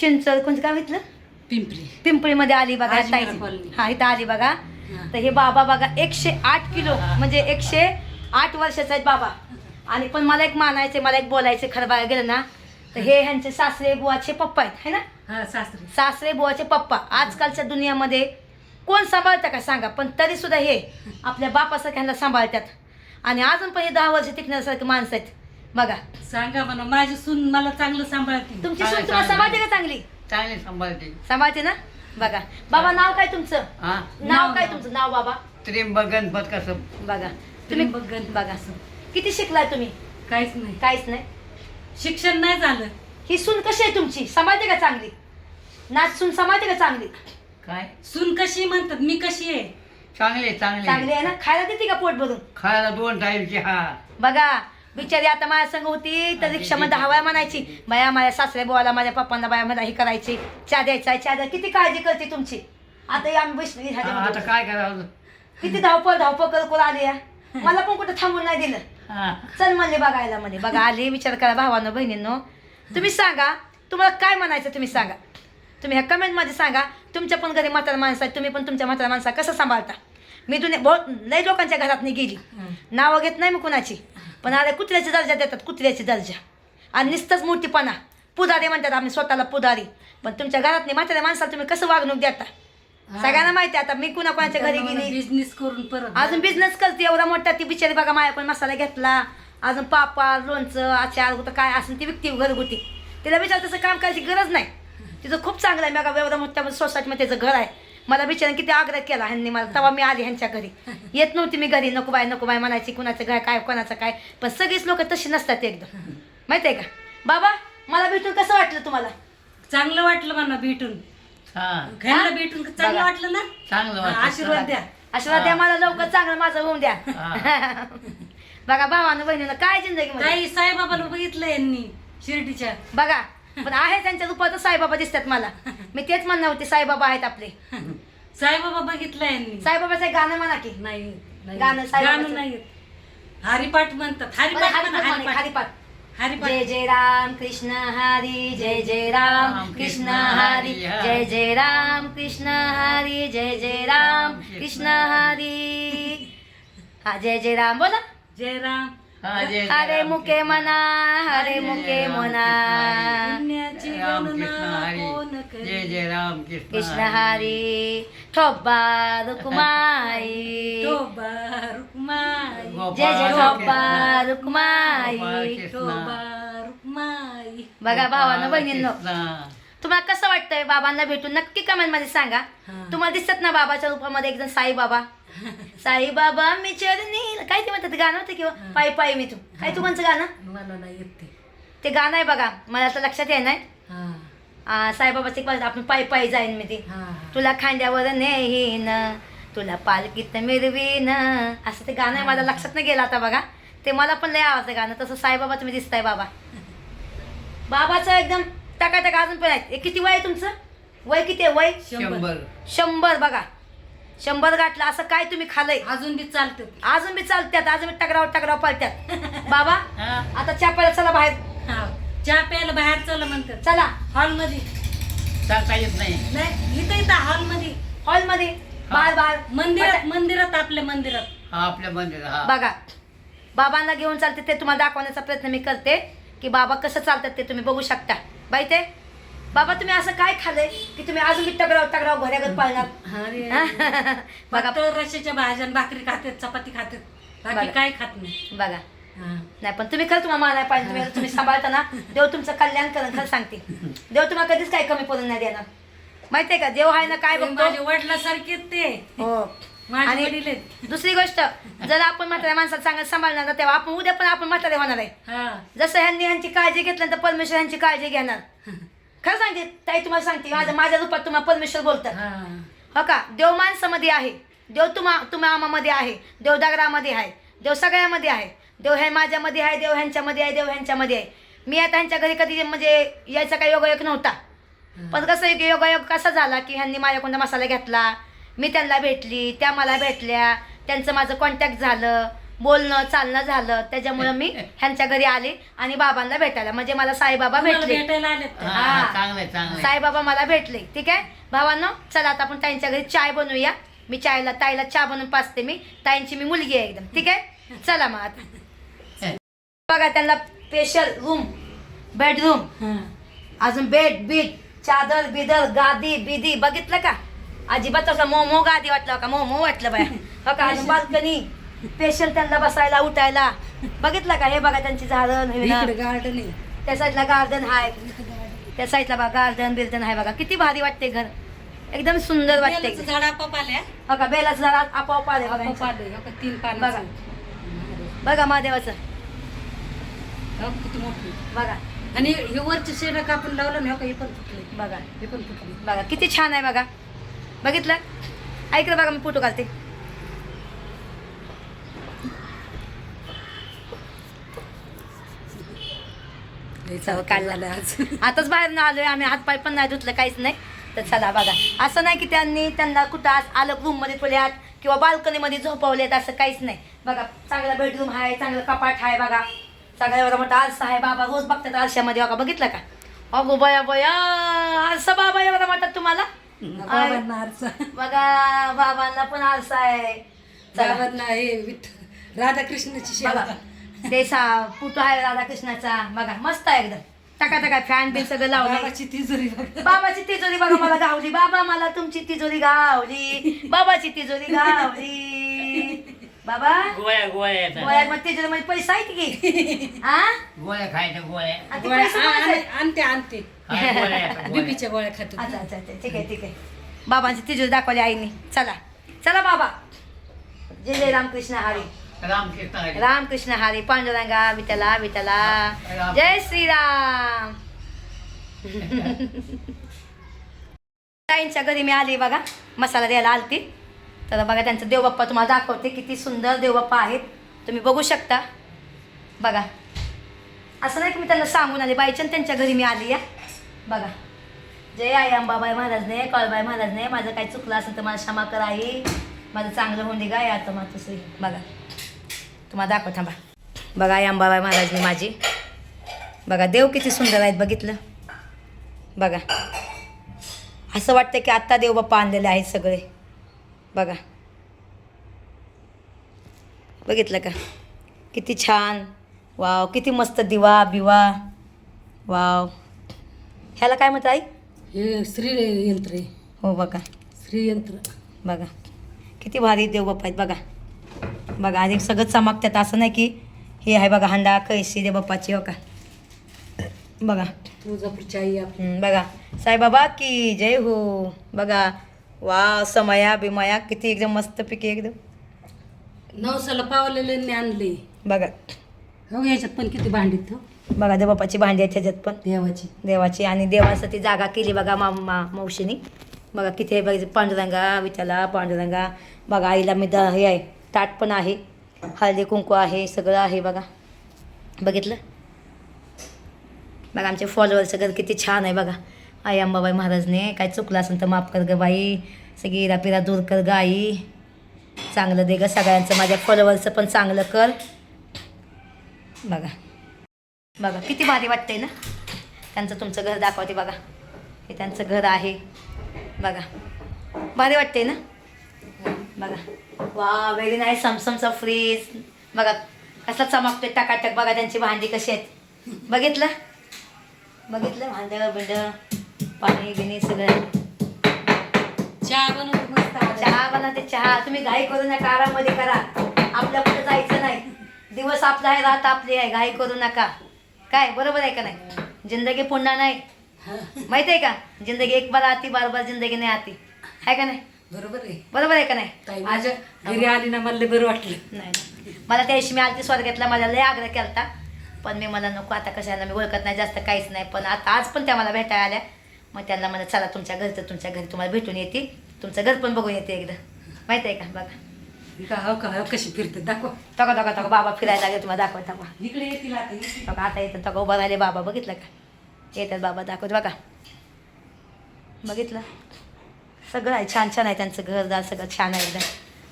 चिंचळ कोणतं काय म्हटलं पिंपरी. पिंपळीमध्ये आली बघा. हा इथं आली बघा. तर हे बाबा बघा एकशे आठ किलो म्हणजे एकशे आठ वर्षाचे आहेत बाबा. आणि पण मला एक मानायचे मला एक बोलायचे खरं बघायला गेलं ना. तर हे ह्यांचे सासरे बुवाचे पप्पा आहेत है ना? हा सासरे. सासरे बुवाचे पप्पा. आजकालच्या दुनियामध्ये कोण सांभाळतं का सांगा? पण तरी सुद्धा हे आपल्या बापासारख्या ह्यांना सांभाळतात. आणि अजून पण हे दहा वर्ष टिकण्यासारखी माणसं आहेत. बघा. सांगा म्हणा माझी सून मला चांगलं सांभाळते. तुमची सून तुम्हाला चालेल. सांभाळते का चांगली? चांगले सांभाळते. सांभाळते ना? बघा. बाबा नाव काय तुमचं? हा? नाव काय. तुमचं? नाव बाबा. त्र्यंबक गणपत कसं बघा. तुम्ही गणपत. बघा. किती शिकलाय तुम्ही? काहीच नाही. काहीच नाही? शिक्षण नाही झालं. ही सून कशी आहे तुमची? सांभाळते का चांगली? नाच सून सांभाळते का चांगली? काय? सून कशी म्हणतात मी कशी आहे? चांगले चांगली चांगले आहे ना? खायला देते का पोट भरून? खायला दोन टाईमची हा. बघा. बिचारी आता माझ्या संग होती तर रिक्षामध्ये दहा म्हणायची. बाया माझ्या सासऱ्या बोवाला माझ्या पप्पांना बाया मला ही करायची. चहा द्यायचा चहा द्या. किती काळजी करते तुमची? आता आम्ही बसली आता. काय करावं किती धावपळ धावपळ कर कर आली या. मला पण कुठं थांबून नाही दिलं. हा. चल म्हणले बघायला म्हणे. बघा आले विचार करा भावानं बहिणींनो. तुम्ही सांगा तुम्हाला काय म्हणायचं तुम्ही सांगा? तुम्ही ह्या कमेंटमध्ये सांगा तुमच्या पण घरी म्हातारा माणसं आहेत तुम्ही पण तुमच्या म्हातारा माणसा कसं सांभाळता? मी दुनिया बहुत लई लोकांच्या घरात नाही गेली नावं घेत नाही मी कुणाची. पण अरे कुत्र्याची दर्जा देतात कुत्र्याची दर्जा. आणि नुसतंच मोठीपणा. पुदारी म्हणतात आम्ही स्वतःला पुदारी पण तुमच्या घरात नाही म्हाताऱ्या माणसाला तुम्ही कसं वागणूक देता? सगळ्यांना माहिती आता मी कुणा कोणाच्या घरी गेली. बिझनेस करून परत अजून बिझनेस करते एवढा मोठा ती बिचारी बघा माया पण मसाला घेतला. अजून पापड लोणचं आचार कुठं काय असेल ती विकती घरगुती. तिला विचार तसं काम करायची गरज नाही. तिचं खूप चांगलं आहे बघा एवढा मोठ्या सोसायटीमध्ये त्याचं घर आहे. मला बिचाराने किती आग्रह केला ह्यांनी मला. तेव्हा मी आली ह्यांच्या घरी. येत नव्हती मी घरी. नको बाय नको बाय म्हणायची कुणाचं काय काय कोणाचं काय. पण सगळीच लोक तशी नसतात एकदम. माहिती आहे का? बाबा मला भेटून कसं वाटलं तुम्हाला? चांगलं वाटलं मला भेटून. हा. घ्यायला भेटून चांगलं. वाटलं ना? चांगलं आशीर्वाद द्या. आशीर्वाद द्या मला लवकर चांगलं माझं होऊन द्या. बघा भावानं बहिणीनं काय जिंदगी ताई साईबाबाला बघितलं यांनी शिर्डीच्या. बघा पण आहे त्यांच्या रूपात साईबाबा दिसतात मला. मी तेच म्हणणार होते साईबाबा आहेत आपले. साईबाबा बघितलं यांनी. साईबाबाचं एक गाणं म्हणा की. नाही नाही. गाणं साईबाबाचं. गाणं नाही हरिपाठ म्हणतात. हरिपाठ हरिपाठ म्हणा, हरिपाठ. हरिपाठ. हरिपाठ. जय जय राम कृष्ण हरी जय जय राम कृष्ण हरी जय जय राम कृष्ण हरी जय जय राम कृष्ण हरी. हा जय जय राम. बोला. जय राम. हरे मुके मना हरे मुके मना? जय जय राम कृष्ण कृष्ण हरी. ठोबा रुक्माई टोबा रुक्माई जय जय. ठोबा रुक्माई. टोबा रुक्माई बघा भावानं बहिणींनो. तुम्हाला कसं वाटतंय बाबांना भेटून? नक्की कमेंटमध्ये सांगा. तुम्हाला दिसत ना बाबाच्या रूपामध्ये एकदम साई बाबा साई बाबा मी चरणी. काय ते म्हणतात? गाणं होतं किंवा पायी पायी मी तू. काय तू कोणचं गाणं? मला नाही येत ते. ते गाणं आहे बघा. मला आता लक्षात येणार. साईबाबाचं आपण पायी पायी जाईन मी ते. तुला खांद्यावर नेईन. तुला पालखीत मिरवीन. असं ते गाणं आहे. माझ्या लक्षात नाही गेलं आता बघा. ते मला पण लय आवडतं गाणं. तसं साईबाबा तुम्ही दिसताय बाबा. बाबाचं एकदम टाका टाका अजून पण आहेत ए, किती वय आहे तुमचं? वय किती आहे? वय? शंभर. शंभर बघा. शंभर गाठलं असं काय तुम्ही खाल्लंय अजून बी चालत अजून बी चालत्यात अजून बी टकराव टकराव पळत्यात. बाबा हा. आता चापायला चला बाहेर. चहा प्यायला बाहेर चला म्हणतात. चला. हॉलमध्ये सांगता येत नाही. नाही इथं इथं हॉलमध्ये हॉलमध्ये बाहेर बाहेर. मंदिरात मंदिरात आपल्या मंदिरात. हा आपल्या मंदिर हा. बघा. बाबांना घेऊन चालते ते तुम्हाला दाखवण्याचा प्रयत्न मी करते. की बाबा कसं चालतात ते तुम्ही बघू शकता. बाई ते? बाबा तुम्ही असं काय खाल्लंय की तुम्ही अजून बी टगराव टगराव घऱ्यागत पाळणार? बघा. फक्त रश्याच्या भाज्या आणि भाकरी खातात चपाती खातात बाकी बघा. काय खात नाही. बघा. हा. नाही पण तुम्ही खरं तुम्हाला मानाय पाहिजे. तुम्ही तुम्ही सांभाळता ना. देव तुमचं कल्याण करण खरं सांगते. देव तुम्हाला कधीच काही कमी पडून नाही देणार. माहितीये का? देव आहे ना काय ते बघतो? माझ्या वडिलासारखे आहेत ते. हो. माझे आणि आहेत. दुसरी गोष्ट जर आपण म्हाताऱ्या माणसाला चांगलं सांभाळणार ना तेव्हा आपण उद्या पण आपण म्हातारे होणार आहे. हा. जसं ह्यांनी ह्यांची काळजी घेतल्यानंतर परमेश्वर ह्यांची काळजी घेणार. खरं सांगते ताई तुम्हाला सांगते माझ्या माझ्या रूपात तुम्हाला परमेश्वर बोलतात. हा. हो का? देव माणसामध्ये आहे. देव तुम्हा तुम्हा आमामध्ये आहे. देव दगडामध्ये आहे. देव सगळ्यामध्ये आहे. देव हे माझ्यामध्ये आहे देव ह्यांच्यामध्ये आहे देव ह्यांच्यामध्ये आहे. मी आता ह्यांच्या घरी कधी म्हणजे यायचा काही योगायोग नव्हता. पण कसं एक योगायोग कसा झाला की ह्यांनी माझ्याकडून मसाला घेतला? मी त्यांना भेटली त्या मला भेटल्या त्यांचं माझं कॉन्टॅक्ट झालं. बोलणं चालणं झालं. त्याच्यामुळं मी ह्यांच्या घरी आले आणि बाबांना भेटायला. म्हणजे मला साईबाबा भेटले. भेटायला आलेत ते. हा. चांगलंय चांगलंय. साईबाबा मला भेटले. ठीक आहे? भावांनो चला आता आपण ताईंच्या घरी चाय बनवूया. मी चायला ताईला चहा बनवून पाचते मी. ताईंची मी मुलगी आहे एकदम. ठीक आहे? चला मग आता. बघा त्यांना स्पेशल रूम बेडरूम हा. अजून बेड बीट चादर बिदर गादी बिदी. बघितलं का? अजिबात असं मोमो गादी वाटलं का? मोमो वाटलं बाया. हो का? अजून बाल्कनी स्पेशल त्यांना बसायला उठायला. बघितलं का? हे बघा त्यांची झाडं इकडे गार्डन आहे. त्या साईडला गार्डन आहे. त्या साईडला बघा गार्डन बिर्डन आहे बघा. किती भारी वाटते घर. एकदम सुंदर वाटते झाड आपोआप आल्या हो? का? बेलाचं झाड आपोआप आले बघा यांचं. आले हो तीन बघा. पानं बघा महादेवाचं. किती मोठी. बघा. आणि हे वरचे शेड कापून लावलं ना हो हे पण फुटले. बघा. हे पण फुटले. बघा किती छान आहे बघा. बघितलं? ऐकलं बघा मी फोटो काढते. आताच बाहेर ना आलोय आम्ही. हातपाय पण नाही धुतलं काहीच नाही. तर चला बघा. असं नाही की त्यांनी त्यांना कुठं आज आलं रूममध्ये ठेवल्यात किंवा बाल्कनीमध्ये झोपवलेत असं काहीच नाही. बघा चांगला बेडरूम आहे चांगलं कपाट आहे बघा. चांगला एवढा मोठा आरसा आहे. बाबा रोज बघतात आरशामध्ये. बघा बघितलं का? अगो बया बया. आरसा बाबा एवढा म्हणतात तुम्हाला? बघा बाबांना पण आरसा आहे. विठ्ठल राधाकृष्णाची बघा. शेवा ते सा फोटो आहे राधाकृष्णाचा. बघा मस्त आहे एकदम. टका टका फॅन बिन सगळं लावलं बाबाची तिजोरी बघा. बाबाची तिजोरी बघा मला गावली. बाबा मला तुमची तिजोरी गावली. बाबाची तिजोरी गावली. बाबा गोळ्या गोळ्या येतात. गोळ्या मग तिजोरी मध्ये पैसा आहेत की? आ? गोळ्या खायच्या गोळ्या. आणि ते गोळ्या पैसे आ- कोणाचे आण- आहेत? आणते आणते. हा, गोळ्या येतात, गोळ्या. बीपीच्या गोळ्या खातो. अच्छा अच्छा अच्छा. ठीक आहे ठीक आहे. बाबांची तिजोरी दाखवली आईने. चला. चला बाबा. जय जय रामकृष्ण हरी. रामकृष्ण हरी. रामकृष्ण हरी पांडुरंगा विठला विठला जय श्रीराम. ताईंच्या घरी मी आली बघा मसाला द्यायला आलती. तर बघा त्यांचं देवबाप्पा तुम्हाला दाखवते किती सुंदर देवबाप्पा आहेत. तुम्ही बघू शकता. बघा. असं नाही की मी त्यांना सांगून आले बाईच्या त्यांच्या घरी मी आली या बघा. जय आई अंबाबाई महाराजने कळबाई महाराजने माझं काही चुकलं असेल तर मला क्षमा करा आई. माझं चांगलं होऊन दे गाय आता मातोश्री बघा. तुम्हाला दाखव थांबा. बघा अंबाबाई महाराजने माझी. बघा देव किती सुंदर आहेत बघितलं? बघा. असं वाटतं की आत्ता देवबाप्पा आणलेले आहेत सगळे. बघा. बघितलं का? किती छान. वाव किती मस्त दिवा बिवा. वाव. ह्याला काय म्हणतात आई? हे श्री यंत्र आहे. हो बघा. श्री यंत्र. बघा. किती भारी देवबाप्पा आहेत बघा. बघा आणि सगळं चमकतात. असं नाही की हे आहे बघा हंडा कैसी देवबाप्पाची हो का? बघा. तुळजापूरची आई बघा. साईबाबा की जय हो. बघा. वा समया बिमया किती एकदम मस्त पिके एकदम. नवसाला पावलेल्यांनी आणले. बघा. हो ह्याच्यात पण किती भांडीत हो? बघा देवबाप्पाची भांडी आहेत त्याच्यात पण. देवाची. देवाची. आणि देवासाठी जागा केली बघा मा मा मावशीनी. बघा किती आहे बघा पांडुरंगा विठ्ठला पांडुरंगा. बघा आईला मी द हे आहे. ताट पण आहे. हळदी कुंकू आहे सगळं आहे बघा. बघितलं? बघा आमचे फॉलोअर्स घर किती छान आहे बघा. आई अंबाबाई महाराजने काय चुकलं असेल तर माफ कर ग बाई. सगळी इरापिरा दूर कर ग आई. चांगलं दे ग सगळ्यांचं. माझ्या फॉलोअर्सचं पण चांगलं कर. बघा. बघा किती भारी वाटते ना? त्यांचं तुमचं घर दाखवते बघा. हे त्यांचं घर आहे. बघा. भारी वाटते ना? बघा. वा वेगळी नाही समसमचा फ्रीज बघा कसला चमकतोय टकाटक बघा त्यांची भांडी कशी आहेत बघितलं बघितलं भांड बिंड पाणी बिणी सगळं चहा बनवून मस्त. चहा बनवते चहा तुम्ही घाई करू नका आरामध्ये करा आपल्या कुठं जायचं नाही दिवस आपला आहे रात आपली आहे घाई करू नका काय बरोबर आहे का नाही जिंदगी पुन्हा नाही माहिती आहे का जिंदगी एक बार आती बार बार जिंदगी नाही आती आहे का नाही बरोबर आहे. बरोबर आहे का नाही? माझ्या घरी आली ना मला बरं वाटलं. नाही नाही. मला त्या दिवशी मी आलती स्वर्गातला मला लय आग्रह केलता. पण मी मला नको आता कशाला? मी ओळखत नाही जास्त काहीच नाही. पण आता आज पण त्या मला भेटायला आल्या. मग त्यांना मला चला तुमच्या घरचं तुमच्या घरी तुम्हाला भेटून येते. तुमचं घर पण बघून येते एकदा. माहिती आहे का? बघा. का हो का हो कशी फिरते? दाखव. तका तका तका बाबा फिरायला लागले तुम्हाला दाखवत बा इकडे येतील आता इकडे. तका आता येतात तका उभा राहिले बाबा बघितलं का? येतात बाबा दाखवत बघा. बघितलं? सगळं आहे छान छान आहे त्यांचं घरदार सगळं छान आहे एकदम.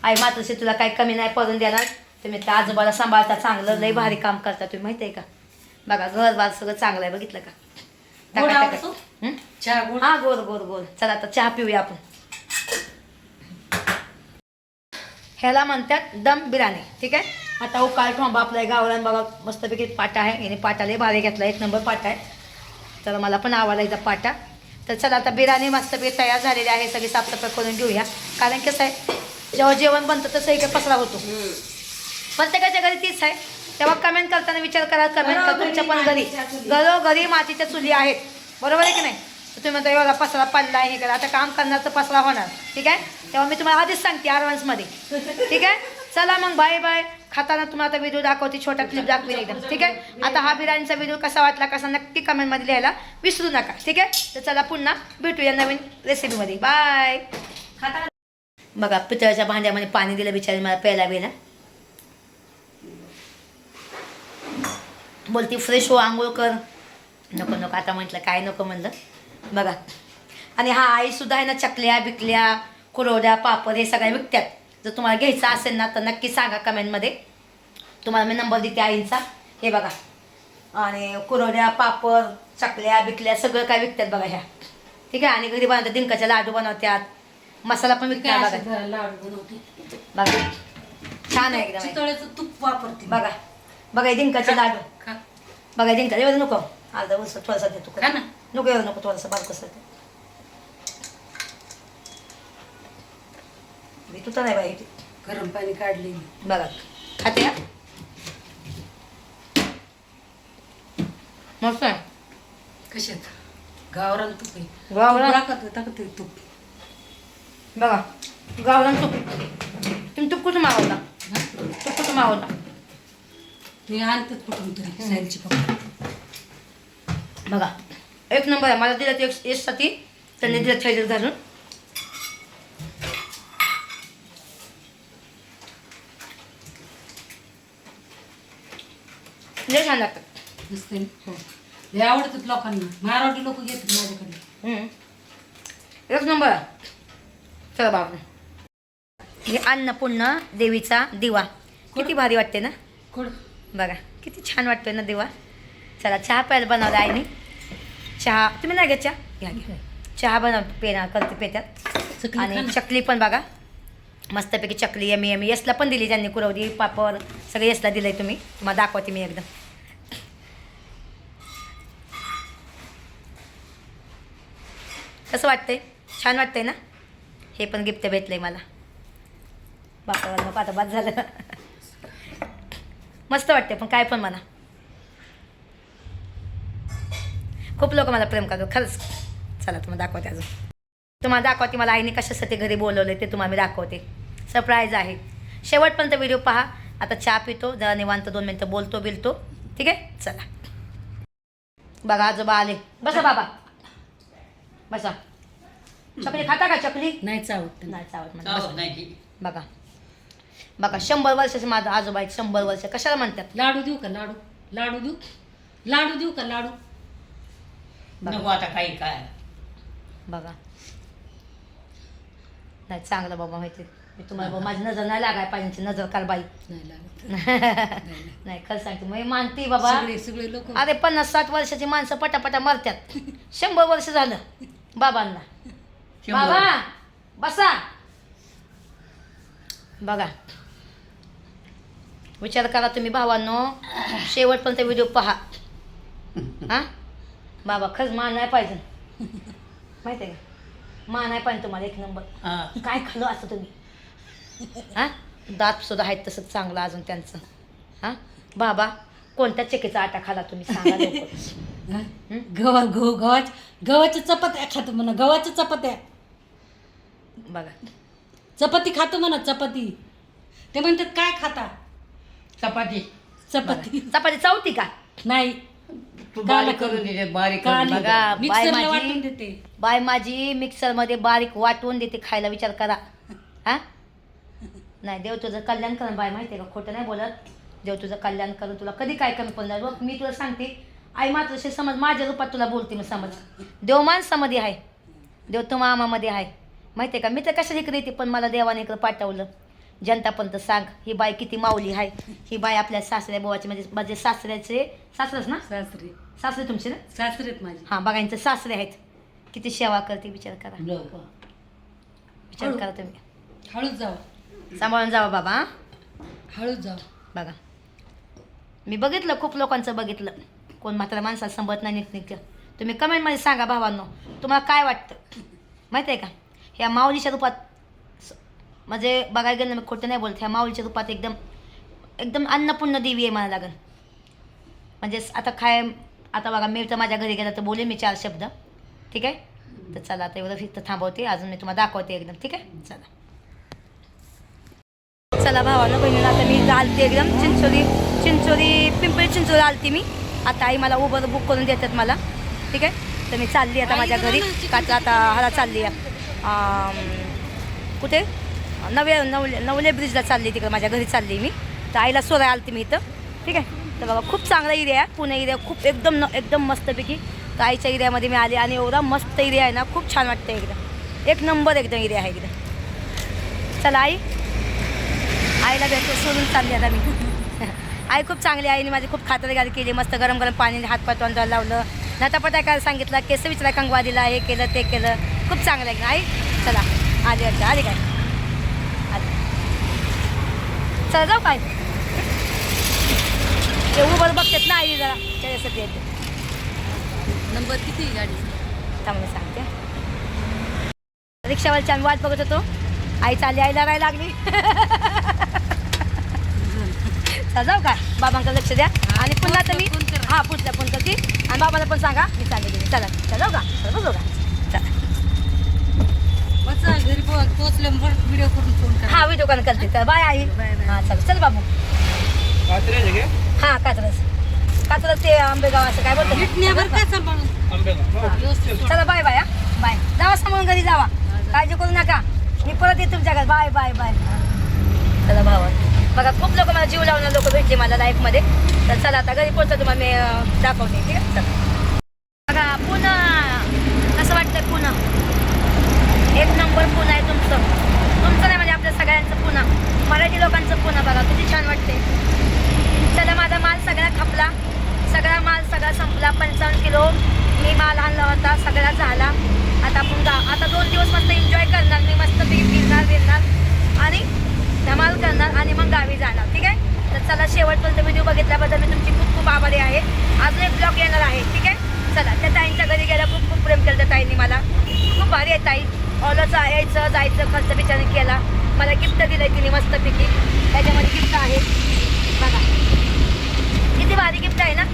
आई मातोश्री तुला काही कमी नाही पडून देणार? तुम्ही त्या आजोबाला सांभाळता चांगलं लय भारी काम करता तुम्ही माहिती आहे का? बघा घर बार सगळं चांगलं आहे बघितलं का? गोड टाका, आवडतो? टाका. हं? चहा गोड? हा गोड गोड गोड. चला आता चहा पिऊया आपण. ह्याला म्हणतात दम बिर्याणी ठीक आहे? आता उकाळ ठोंबा आपल्या गावरान बघा मस्तपैकी पाटा आहे. याने पाटा लय भारी घेतला एक नंबर पाटा आहे. तर मला पण आवडला इथं पाटा. तर चला आता बिर्याणी मस्तपैकी तयार झालेली आहे सगळी साफसफाई करून घेऊया. कारण कसं आहे जेव्हा जेवण बनतं तसं इकडे पसरा होतो. प्रत्येकाच्या घरी तीच आहे. तेव्हा कमेंट करताना विचार करा कमेंट करा तुमच्या पण घरी. घरोघरी मातीच्या चुली आहेत. बरोबर आहे की नाही? तुम्ही म्हणता एवढा पसरा पडला आहे हे करा आता काम करणार तर पसरा होणार. ठीक आहे? तेव्हा मी तुम्हाला आधीच सांगते ॲडव्हान्समध्ये ठीक आहे? चला मग बाय बाय खाताना तुम्हाला आता व्हिडिओ दाखवते छोटा क्लिप दाखवेल एकदम ठीक आहे? आता हा बिर्याणीचा व्हिडिओ कसा वाटला कसा नक्की कमेंटमध्ये लिहायला विसरू नका ठीक आहे? तर चला पुन्हा भेटूया नवीन रेसिपीमध्ये बाय बघा पितळ्याच्या भांड्यामध्ये पाणी दिलं बिचारी मला प्यायला बिला बोलती फ्रेश हो आंघोळ कर. नको नको आता म्हटलं काय नको? म्हणलं. बघा. आणि हा आईसुद्धा आहे ना चकल्या बिकल्या कुरवड्या पापड हे सगळ्या विकत्यात. जर तुम्हाला घ्यायचं असेल ना तर नक्की सांगा कमेंटमध्ये तुम्हाला मी नंबर देते आईंचा. हे बघा. आणि कुरवड्या पापड चकल्या बिकल्या सगळं काय विकतात बघा ह्या. ठीक आहे? आणि घरी बनवतात डिंकाचे लाडू बनवतात. मसाला पण विकतात बघा. लाडू बनवते बघा. छान आहे एकदम. तूप वापरते बघा. बघा हे डिंकाचे लाडू. बघा डिंका एवढं नको. अर्धा वर्ष थोडासा देतो ना. नको एवढं नको थोडासा बारकसा मी तुझा नाही बाई. गरम पाणी काढले बघा. खाते हा? मस्त आहे. कशात? गावरान तूप. आहे गावरान? तूप टाकत टाकत आहे तूप? बघा. गावरान तूप. तुम्ही तूप कुठं मागवला हा? तूप कुठं मागवला मी आणतात कुठून तरी सायलची पप्पा. बघा. एक नंबर आहे. मला दिलं ते एक एससाठी त्यांनी दिलं थैलीत घालून. लय छान लागतं नसते लय आवडतात लोकांना. मारवाडी लोक घेतात माझ्याकडे. हम्म. एक नंबर. आहे. चला बाबा. हे अन्नपूर्ण देवीचा दिवा. किती भारी वाटते ना? कोण बघा किती छान वाटतोय ना दिवा. चला चहा प्यायला बनवला आईने चहा तुम्ही नाही घ्या चहा? घ्या घ्या चहा बनव पेना करते पेत्यात. चकली खा आणि ना. चकली पण बघा. मस्तपैकी चकली यमी यमी. यसला पण दिली ज्यांनी कुरवडी पापड सगळे यसला दिलंय तुम्ही. तुम्हाला दाखवते मी एकदम. कसं वाटतंय? छान वाटतंय ना? हे पण गिफ्ट भेटलंय मला. बापावर मग आता बाद झालं. मस्त वाटते पण काय पण मला खूप लोक मला प्रेम करतो खरंच. चला तुम्हाला दाखवते अजून. तुम्हाला दाखवते मला आईने कशासाठी घरी बोलवले ते तुम्हाला मी दाखवते. सरप्राईज आहे. शेवटपर्यंत व्हिडिओ पहा. आता चहा पितो जरा निवांत दोन मिनटं बोलतो बिलतो. ठीक आहे? चला. बघा आजोबा आले. बसा बाबा. बसा. चकली खाता का चकली? नाही चावत नाही. चावत म्हणा चावत बसा. नाही ती. बघा. बघा शंभर वर्षाचे माझा आजोबा आहेत शंभर वर्ष. कशाला म्हणतात? लाडू देऊ का लाडू? लाडू देऊ? लाडू देऊ का लाडू? बघा. नको आता काही काय. बघा. नाही चांगलं बाबा माहिती मी तुम्हाला बाबा माझी नजर नाही लागाय पाहिजे नजर काल बाई. नाही लागत. नाही खरं सांगते मी मानते बाबा. सगळे सगळे लोक. अरे पन्नास साठ वर्षाची माणसं पटापटा मरतात शंभर वर्ष झालं बाबांना. शंभर. बाबा बसा. बघा. विचार करा तुम्ही भावांनो. शेवटपर्यंत व्हिडिओ पहा. हा? बाबा खरंच मान नाही पाहिजे. माहिती आहे का? मान नाही पाहिजे तुम्हाला एक नंबर. हा. काय खाल्लं असं तुम्ही? हा? दात सुद्धा आहेत तसं चांगलं अजून त्यांचं. हा? बाबा कोणत्या चेकीचा आटा खाला तुम्ही? सांगा लवकर. गव्हा गहू गव्हाच्या गव्हाच्या चपात्या खातो म्हणा. गव्हाच्या चपात्या. बघा. चपाती खातो म्हणा चपाती. ते म्हणतात काय खाता? चपाती. चपाती. चपाती चावती का? नाही. तू काला बारीक करून बारीक करून काली देते. बघा, बाय मिक्सरला माझी- वाटून देते. बाय माझी मिक्सरमध्ये बारीक वाटून देते खायला. विचार करा. हा? नाही देव तुझं कल्याण कर बाय माहिती आहे का? खोटं नाही बोलत. देव तुझं कल्याण कर तुला कधी काय कमी पडणार बघ मी तुला सांगते आई मात्र समज माझ्या रूपात तुला बोलते मी समज. देव माणसामध्ये आहे. देव तो मामामध्ये आहे. माहिती आहे का? मी तर कशाला इकडे येते? पण मला देवाने इकडं पाठवलं. जनता पण तर सांग ही बाई किती माऊली आहे. ही बाई आपल्या सासऱ्या बोवाची म्हणजे माझे सासऱ्याचे सासरच ना? सासरे. सासरे तुमचे ना? सासरेत माझे. हां बघा यांचे सासरे आहेत. किती सेवा करते विचार करा. विचार. करा तुम्ही. हळूच जाऊ सांभाळून जावा बाबा हां. हळूच जाऊ. बघा मी बघितलं खूप लोकांचं बघितलं. कोण म्हातारा माणसाला संभत नाही नीट तुम्ही कमेंटमध्ये सांगा भावांनो तुम्हाला काय वाटतं? माहिती आहे का? ह्या माऊलीच्या रूपात स- म्हणजे बघायला गेलं ना, मी खोटं नाही बोलत. ह्या माऊलीच्या रूपात एकदम एकदम अन्नपूर्ण देवी आहे मला लागन म्हणजे स- आता काय आता बघा मी तर माझ्या घरी गेला तर बोले मी चार शब्द. ठीक आहे? तर चला आता एवढं फिरतं थांबवते. अजून मी तुम्हाला दाखवते एकदम. ठीक आहे? चला. चला भावानं बहिणीला आता मी आलती एकदम चिंचोली चिंचोली पिंपळी चिंचोली आलती मी. आता आई मला उबर बुक करून देतात मला. ठीक आहे? तर मी चालली आता माझ्या घरी. का आता हाला चालली आहे. कुठे? नवे नवले नवले ब्रिजला चालली तिकडे माझ्या घरी चालली मी. तर आईला सोराय आलती मी इथं. ठीक आहे? तर बाबा खूप चांगला एरिया आहे. पुणे एरिया खूप एकदम न एकदम मस्तपैकी. तर आईच्या एरियामध्ये मी आले आणि एवढा मस्त एरिया आहे ना खूप छान वाटतं एकदम. एक नंबर एकदम एरिया आहे एकदम चला आई. आईला भेटतो सोडून चालली आता मी. आई खूप चांगली आईने माझी खूप खातरदारी केली मस्त गरम गरम पाणी हातपाय तोंडाला लावलं. नटापटा काय सांगितलं केस विचारा कंगवा दिला हे केलं ते केलं. खूप चांगलं आहे आई? चला आली वाटतं आली काय? आली. चला जाऊ काय? ते उभं बघतात ना आई जरा त्याच्यासाठी येते. नंबर किती गाडी त्यामुळे सांगते. रिक्षावालची आम्ही वाट बघत होतो. आई चालली आईला राहायला लागली. चला जाऊ का? बाबांकडे लक्ष द्या. आणि पुन्हा तर मी. हा पुढच्या फोन करते आणि बाबाला पण सांगा. मी चालले गेली चला चला जाऊ का? चला बघू का? चला. घरी पो- पोहोचल्यावर व्हिडिओ करून फोन करा. हा व्हिडिओ कॉल करते. चल बाय आई. Bye, bye. हा चल चल बाबू. हा कात्रज. कात्रज ते आंबेगाव असं काय बोलतो. चला. Bye bye. हा बाय. जावा सांभाळून घरी जावा. काळजी करू नका. मी परत येते तुमच्या घरी बाय बाय बाय. चला भावा बघा खूप लोक मला जीव लावणार लोक भेटले मला लाईफमध्ये तर चला आता घरी पोहोचतो तुम्हाला मी दाखवते ठीक आहे? चला. बघा पुन्हा. कसं वाटतं पुन्हा? एक नंबर पुन्हा आहे तुमचं. तुमचं नाही म्हणजे आपल्या सगळ्यांचं पुन्हा. मराठी लोकांचं पुन्हा बघा किती छान वाटते चला माझा माल सगळा खपला. सगळा माल सगळा संपला. पंचावन्न किलो मी माल आणला होता सगळा झाला. आता आपण आता दोन दिवस मस्त एन्जॉय करणार मी मस्त फिरणार फिरणार. आणि धमाल करणार आणि मग गावी जाणार ठीक आहे? तर चला शेवटपर्यंत व्हिडिओ बघितल्याबद्दल मी तुमची खूप खूप आभारी आहे. अजून एक ब्लॉग येणार आहे ठीक आहे? चला त्या ताईंच्या घरी गेला खूप खूप प्रेम केलं त्या ताईंनी मला. खूप भारी आहे ताई. ऑलचं यायचं जायचं खर्च बिचारी केला. मला गिफ्ट दिलं तिने मस्तपैकी. त्याच्यामध्ये गिफ्ट आहे. बघा. किती भारी गिफ्ट आहे ना?